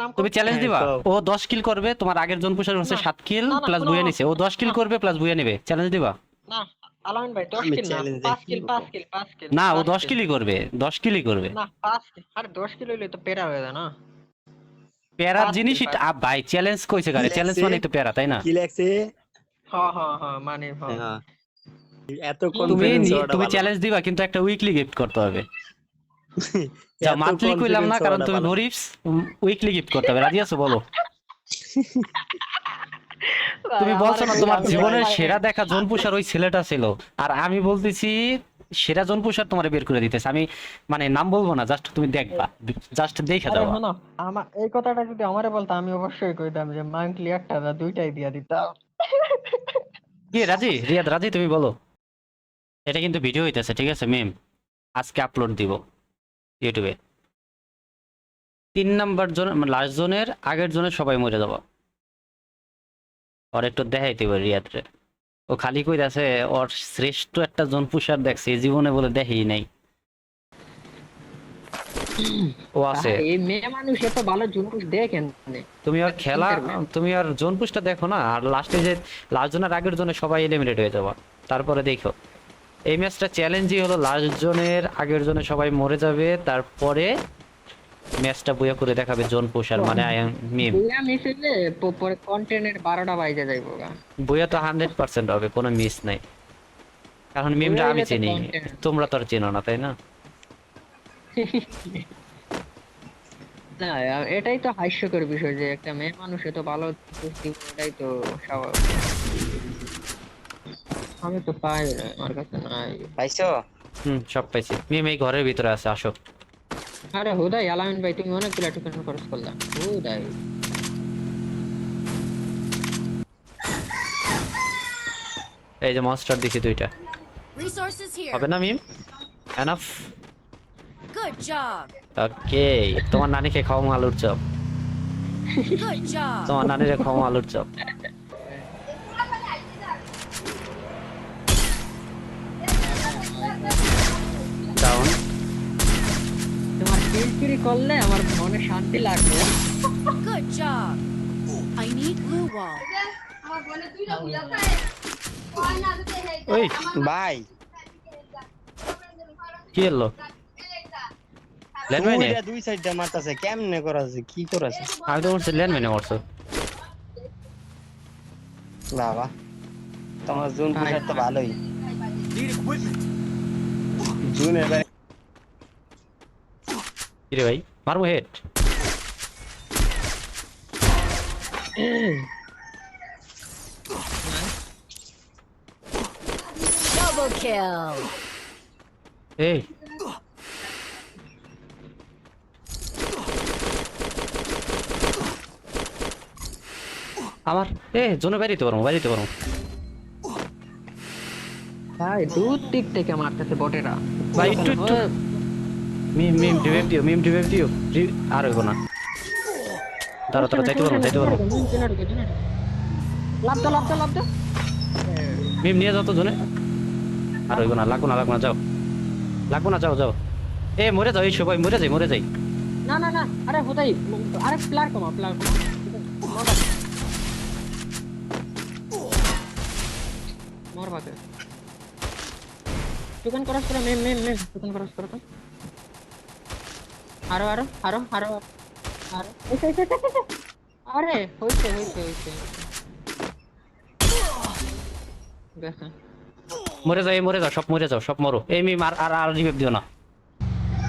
নাম তুমি চ্যালেঞ্জ দিবা? ও 10 কিল করবে তোমার আগের জন পুষার হচ্ছে 7 কিল প্লাস বুয়া নিছে। ও 10 কিল করবে প্লাস বুয়া নেবে। চ্যালেঞ্জ দিবা? না আলামিন ভাই 10 কিল না। 5 কিল 5 কিল 5 কিল না ও 10 কিলই করবে 10 কিলই করবে। না 5 কিল আরে 10 কিলো হইলে তো পেরা হয়ে যায় না। জিনিস ভাই চ্যালেঞ্জ কইছে গারে চ্যালেঞ্জ মানে তো প্যারা তাই না? কি লাগছে হ্যাঁ হ্যাঁ হ্যাঁ মানে হ্যাঁ। এত তুমি তুমি চ্যালেঞ্জ দিবা কিন্তু একটা উইকলি গিফট করতে হবে। যা মান্থলি কইলাম না কারণ তুমি। গরিব উইকলি গিফট করতে হবে রাজি আছো বলো? তুমি বলছো না তোমার জীবনের সেরা দেখা জন পুষার ওই ছেলেটা ছিল। আর আমি বলতেছি সেরা জন পুষার তোমার বের করে দিতেছে। আমি মানে নাম বলব না জাস্ট তুমি দেখবা। জাস্ট দেখে দাও আমার এই কথাটা যদি আমারে বলতো আমি অবশ্যই কইতাম যে মান্থলি একটা না দুইটাই দিয়া দিতাম। কি রাজি? রিয়াদ রাজি? তুমি বলো। এটা কিন্তু ভিডিও হইতেছে ঠিক আছে মেম আজকে আপলোড দিব। ইউটিউবে। তিন নাম্বার জন লাস্ট জনের আগের জনের সবাই মরে যাব। ওর একটু দেখাইতে পারি রিয়াদরে। ও খালি কই আছে ওর শ্রেষ্ঠ একটা জন পুষার দেখছে জীবনে বলে দেখেই নাই। ও আছে। এই মেয়ে মানুষ এত ভালো জুনকুশ দেখেন তুমি আর খেলা তুমি আর জোন পুশটা দেখো না আর লাস্টে যে লাস্ট জনের আগের জনে সবাই এলিমিনেট হয়ে যাবে। তারপরে দেখো। এই ম্যাচটা চ্যালেঞ্জই হলো লাস্ট জনের আগের জনে সবাই মরে যাবে তারপরে ম্যাচটা বইয়া করে দেখাবে জোন পুষার মানে আই এম মিম। দুইটা মিস হইলে প- পরে কন্টেন্টের বারোটা বাইজে যাইবো গা। বইয়া তো হান্ড্রেড পার্সেন্ট হবে কোনো মিস নাই। কারণ মিমটা আমি চিনি তোমরা তো আর চেনো না তাই না? না এটাই তো হাস্যকর বিষয় যে একটা মেয়ে মানুষ এত ভালো এটাই তো স্বাভাবিক। আমি তো পাই না আমার কাছে নাই। পাইছো? হুম সব পাইছি। মিম এই ঘরের ভিতরে আছে আসো। আরে হুদাই আলামিন ভাই তুমি অনেকগুলো টোকেন খরচ করলা। হুদাই। এই যে দিছি দুইটা। হবে না মিম? এনাফ. ওকে তোমার নানিকে খাওয়াবো আলুর চপ. তোমার নানিরে খাওয়াবো আলুর চপ। তোমার করলে আমার মনে শান্তি লাগবে। Good job. I need blue wall. ওই ভাই কি এলো ল্যান্ডমাইনে দুই সাইডটা মারতাছে কেমনে করাছে কি করাছে? আমি তো বলছি ল্যান্ডমাইনে মরছো। বাবা তোমার জুন পুষার তো ভালোই। জুন এবার কিরে ভাই? মারবো হেড Double kill. এই আমার? এ জোনে বাইরিতে পারব বাইরিতে পারব। ভাই দূর দিক থেকে মারতেছে বটেরা। ভাই একটু একটু। মিম মিম ডিবেভ দিও মিম ডিবেভ দিও আর হইব না। দাঁড়া দাঁড়া যাইতে পারব যাইতে পারব লাভ দাও লাভ দাও লাভ দাও। মিম নিয়ে যাও তো জোনে। আর হইব না লাগবো না লাগবো না যাও। লাগবো না যাও যাও। এ মরে যাও এই সবাই মরে যাই মরে যাই। না না না আরে হুদাই আরে প্লার কমা প্লার কমা। মর বাতে টোকেন ক্রস করো মেম মেম মেম টোকেন ক্রস করো তো। আরও আরও আরও আরও আরও। আরে হইছে হইছে হইছে। মরে যাও মরে যাও সব মরে যাও সব মরো। এই মিম আর আর আর রিভাইভ দিও না।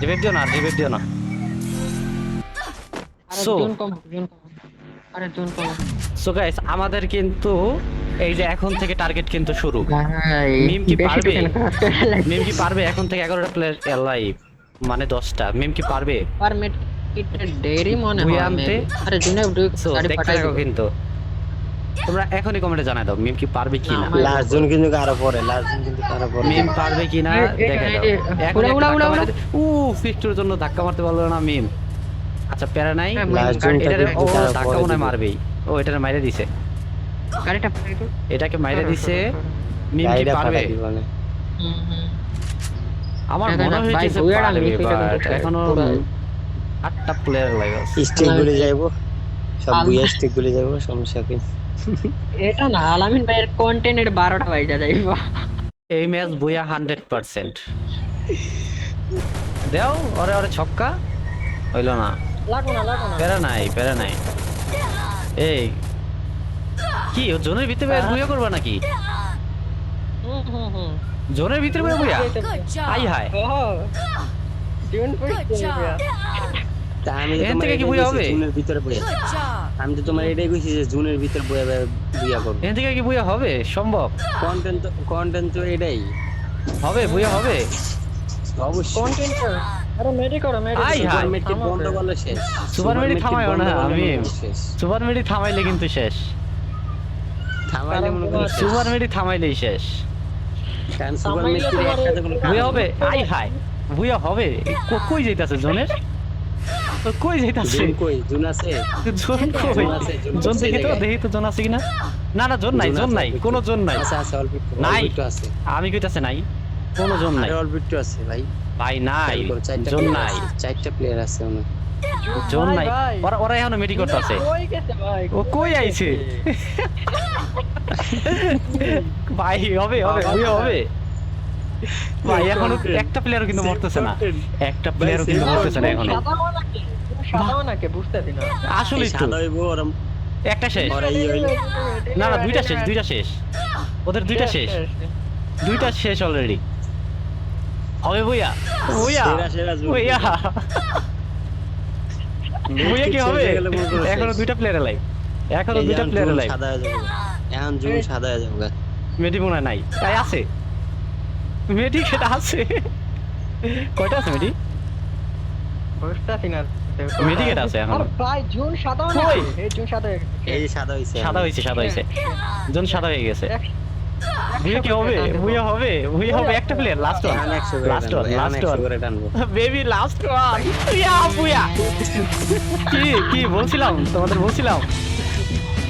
রিভাইভ দিও না রিভাইভ দিও না। আরে জুন কম জুন কম আরে জুন কম সো গাইস আমাদের কিন্তু এই যে এখন থেকে টার্গেট কিন্তু শুরু। মিম কি পারবে? মিম কি পারবে? এখন থেকে এগারোটা প্লেয়ার লাইভ মানে দশটা। মিম কি পারবে? পারমিট এটা দেরি মনে হয় আনতে? আরে জুনে গাড়ি দেখতে পাঠাই থাকো কিন্তু। তোমরা এখনই কমেন্টে জানাই দাও মিম কি পারবে কি না? লাস্ট জুন কিন্তু আরও পরে লাস্ট জুন কিন্তু আরও পরে। মিম পারবে কি না? দেখে দাও এখন উড়া, উড়া, উড়া, উ ফিস্টুর জন্য ধাক্কা মারতে পারল না মিম আচ্ছা প্যারা নাই? হ্যাঁ, লাস্ট জুনটা এটারে ও ধাক্কা মনে হয়। মারবেই। ও এটারে মাইরে দিছে। গাড়িটা এটাকে মাইরে দিছে। মিম কি পারবে। হুম, হুম। আমার মনে হয়েছে ভুইয়ার পারবে বাট এখনও আটটা প্লেয়ার লাগে স্টিক গুলি যাইবো। সব বুয়া স্টিক গুলি যাইবো সমস্যা কি? এটা না আলামিন ভাইয়ের কন্টেন্টের বারোটা বাইজা যাইব। এই ম্যাচ হান্ড্রেড পার্সেন্ট দেও ওরে ওরে ছক্কা। হইল না। লাগো না লাগো না। প্যারা নাই প্যারা নাই। এই কি ও জোনের ভিতরে বুয়া করবা নাকি? হুম হুম হুম। জোনের ভিতরে বুয়া বুয়া আই. হাই এখান থেকে কি হবে? জুনের ভিতরে বুয়া আমি তো তোমার এটাই কইছি যে জুনের ভিতরে করব। এখান থেকে কি বুয়া হবে? সম্ভব। কন্টেন্ট তো কন্টেন্ট তো এটাই। হবে বুয়া হবে। অবশ্যই। কন্টেন্ট আরে মেডি করো মেডি আই হাই। সুপার বন্ধ করলে শেষ। সুপার মেট্রিক মেট্রিক না, আমি- শেষ। সুপার মেডি থামাইলে কিন্তু শেষ। থামাইলে মনে। সুপার মেডি থামাইলেই শেষ। সুপার থামাইলে একসাথে কোনো কাজ হবে। আই হাই বুয়া হবে কো- কই যাইতাছে জোনের কই যাইতাছে কই জুন আছে জোন কই জোন আছে, দেখি তো। দেখি তো জোন আছে কিনা না না জোন নাই জোন নাই কোনো জোন নাই আছে আছে অল্প একটু নাই। আছে আমি কইতাছে নাই কোনো জোন নাই আরে অল্প একটু আছে ভাই ভাই নাই জোন নাই আছে, চারটা প্লেয়ার আছে ওখানে জোন নাই ওরা ওরা এখনও কই গেছে ভাই ও কই আইছে ভাই হবে হবে। বুয়া হবে ভাই এখনও একটা প্লেয়ারও কিন্তু মরতেছে না। একটা প্লেয়ারও কিন্তু মরতেছে না এখনও। আসলে তো একটা শেষ। না না দুইটা শেষ দুইটা শেষ। ওদের দুইটা শেষ। দুইটা শেষ অলরেডি হবে বুইয়া বুইয়া সেরা সেরা জুন বুইয়া বুইয়া কি হবে? এখনও দুইটা প্লেয়ার লাইভ এখনও দুইটা প্লেয়ার জুন লাইভ সাদা হয়ে যাবে। এখন জুন সাদা হয়ে যাবে। মেডি মনে নাই। তাই আছে। মেডি সেটা আছে। কয়টা আছে মেডি না? Medicate আছে এখন। ভাই জুন কই? নাকি এই জুন সাদা হয়ে গেছে। এই সাদা হইছে। সাদা হয়েছে সাদা হয়েছে জন সাদা হয়ে গেছে। কি হবে? বুইয়া হবে? বুইয়া হবে একটা player last one last one last one baby last one booyah কি কি বলছিলাম? তোমাদের বলছিলাম?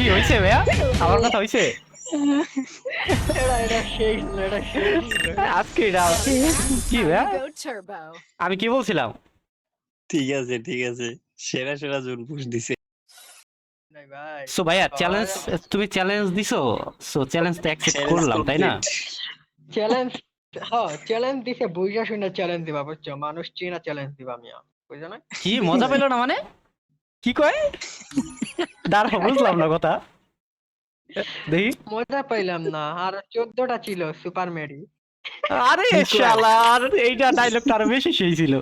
কি হইছে ভাইয়া? আমার কথা ছিল। আজকে এটা কি? ভাইয়া? আমি কি বলছিলাম? ঠিক আছে ঠিক আছে। সেরা সেরা জুন পুশ দিছে। সো ভাইয়া চ্যালেঞ্জ তুমি চ্যালেঞ্জ দিছো? সো চ্যালেঞ্জ তো অ্যাকসেপ্ট করলাম তাই না? চ্যালেঞ্জ হ্যাঁ চ্যালেঞ্জ দিছে বুঝা শুনে চ্যালেঞ্জ দিবা বুঝছ? মানুষ চেনা চ্যালেঞ্জ দিবা মিয়া। বুঝছ না? কি মজা পেল না মানে? কি কয়? দাঁড়া বুঝলাম না কথা। দেখি। মজা পাইলাম না আর চোদ্দটা ছিল সুপার মেরি আরে শালা আর এইটা ডায়লগটা আরও বেশি সেই ছিল।